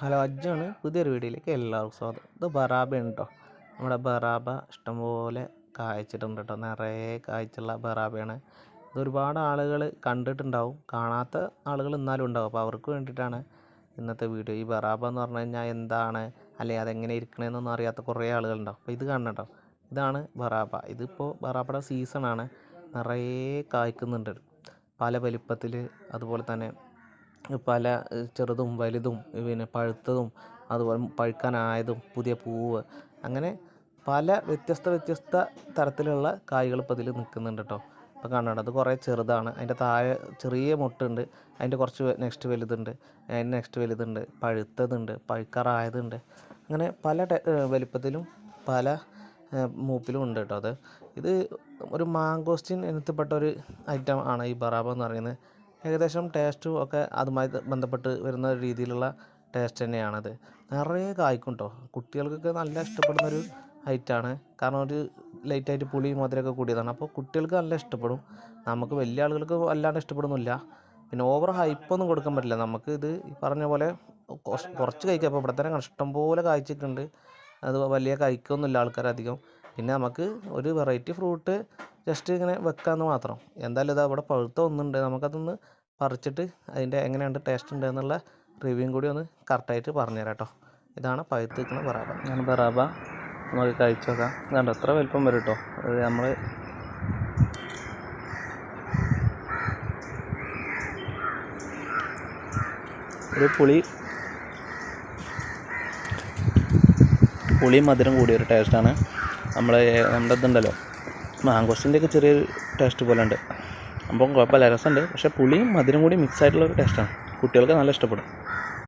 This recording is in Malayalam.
ഹലോ അജ്ജാണ് പുതിയൊരു വീഡിയോയിലേക്ക് എല്ലാവർക്കും സ്വാഗതം. ഇത് ബറാബയാണ് കേട്ടോ നമ്മുടെ ബറാബ ഇഷ്ടംപോലെ കായ്ച്ചിട്ടുണ്ട് കേട്ടോ നിറയെ കായ്ച്ചുള്ള ബറാബയാണ്. ഇത് ഒരുപാട് ആളുകൾ കണ്ടിട്ടുണ്ടാവും. കാണാത്ത ആളുകൾ എന്നാലും ഉണ്ടാവും. അപ്പോൾ അവർക്ക് വേണ്ടിയിട്ടാണ് ഇന്നത്തെ വീഡിയോ. ഈ ബറാബ എന്ന് പറഞ്ഞു കഴിഞ്ഞാൽ എന്താണ്? അല്ലെങ്കിൽ അതെങ്ങനെ ഇരിക്കണമെന്നൊന്നും അറിയാത്ത കുറേ ആളുകളുണ്ടാവും. അപ്പോൾ ഇത് കാണണം കേട്ടോ ഇതാണ് ബറാബ. ഇതിപ്പോൾ ബറാബയുടെ സീസണാണ് നിറയെ കായ്ക്കുന്നുണ്ട്. പല വലിപ്പത്തിൽ അതുപോലെ തന്നെ പല ചെറുതും വലുതും പിന്നെ പഴുത്തതും അതുപോലെ പഴുക്കാനായതും പുതിയ പൂവ് അങ്ങനെ പല വ്യത്യസ്ത വ്യത്യസ്ത തരത്തിലുള്ള കായ്കൾ ഇപ്പോൾ ഇതിൽ നിൽക്കുന്നുണ്ട് കേട്ടോ ഇപ്പോൾ കാണുന്നുണ്ട് അത് കുറേ ചെറുതാണ്. അതിന്റെ താഴെ ചെറിയ മുട്ടുണ്ട്. അതിന്റെ കുറച്ച് നെക്സ്റ്റ് വലുതുണ്ട്. അതിന്റെ നെക്സ്റ്റ് വലുതുണ്ട്. പഴുത്തതുണ്ട്. പഴുക്കാറായതുണ്ട്. അങ്ങനെ പല വലിപ്പത്തിലും പല മൂപ്പിലും ഉണ്ട് കേട്ടോ അത്. ഇത് ഒരു മാങ്കോസ്റ്റിൻ ഇനത്തിൽപ്പെട്ട ഒരു ഐറ്റം ആണ് ഈ ബറാബ എന്ന് പറയുന്നത്. ഏകദേശം ടേസ്റ്റും ഒക്കെ അതുമായി ബന്ധപ്പെട്ട് വരുന്ന രീതിയിലുള്ള ടേസ്റ്റ് തന്നെയാണത്. നിറയെ കായ്ക്കും കേട്ടോ കുട്ടികൾക്കൊക്കെ നല്ല ഇഷ്ടപ്പെടുന്ന ഒരു ഐറ്റമാണ് കാരണം ഒരു ലൈറ്റായിട്ട് പുളി മധുരമൊക്കെ കൂടിയതാണ്. അപ്പോൾ കുട്ടികൾക്ക് നല്ല ഇഷ്ടപ്പെടും. നമുക്ക് വലിയ ആളുകൾക്ക് വല്ലാണ്ട് ഇഷ്ടപ്പെടുന്നില്ല. പിന്നെ ഓവർ ഹൈപ്പൊന്നും കൊടുക്കാൻ പറ്റില്ല. നമുക്ക് ഇത് പറഞ്ഞ പോലെ കുറച്ച് കുറച്ച് കഴിക്കാം. അപ്പോൾ ഇവിടെ തന്നെ ഇഷ്ടം പോലെ കായ്ച്ചിട്ടുണ്ട്. അത് വലിയ കഴിക്കൊന്നുമില്ല ആൾക്കാരധികം. പിന്നെ നമുക്ക് ഒരു വെറൈറ്റി ഫ്രൂട്ട് ജസ്റ്റ് ഇങ്ങനെ വെക്കാമെന്ന് മാത്രം. എന്തായാലും ഇത് അവിടെ പഴുത്ത ഒന്നുണ്ട്. നമുക്കതൊന്ന് പറിച്ചിട്ട് അതിന്റെ എങ്ങനെയുണ്ട് ടേസ്റ്റ് ഉണ്ട് എന്നുള്ള റിവ്യൂ കൂടി ഒന്ന് കറക്റ്റായിട്ട് പറഞ്ഞുതരാം കേട്ടോ. ഇതാണ് പഴുത്ത് നിൽക്കുന്ന ബറാബ ഞാൻ ബറാബ നമുക്ക് കഴിച്ചു നോക്കാം. ഇതാണ്ട് എത്ര വലിപ്പം വരും കേട്ടോ. അത് നമ്മൾ ഒരു പുളി പുളിയും മധുരം കൂടിയ ഒരു ടേസ്റ്റാണ് നമ്മൾ നമ്മുടെ ഇതുണ്ടല്ലോ. മാങ്കോസ്റ്റിന്റെ ഒക്കെ ചെറിയൊരു ടേസ്റ്റ് പോലെ ഉണ്ട് അപ്പം കുഴപ്പമില്ല രസമുണ്ട്. പക്ഷേ പുളിയും മധുരം കൂടി മിക്സ് ആയിട്ടുള്ള ഒരു ടേസ്റ്റാണ് കുട്ടികൾക്ക് നല്ല ഇഷ്ടപ്പെടും.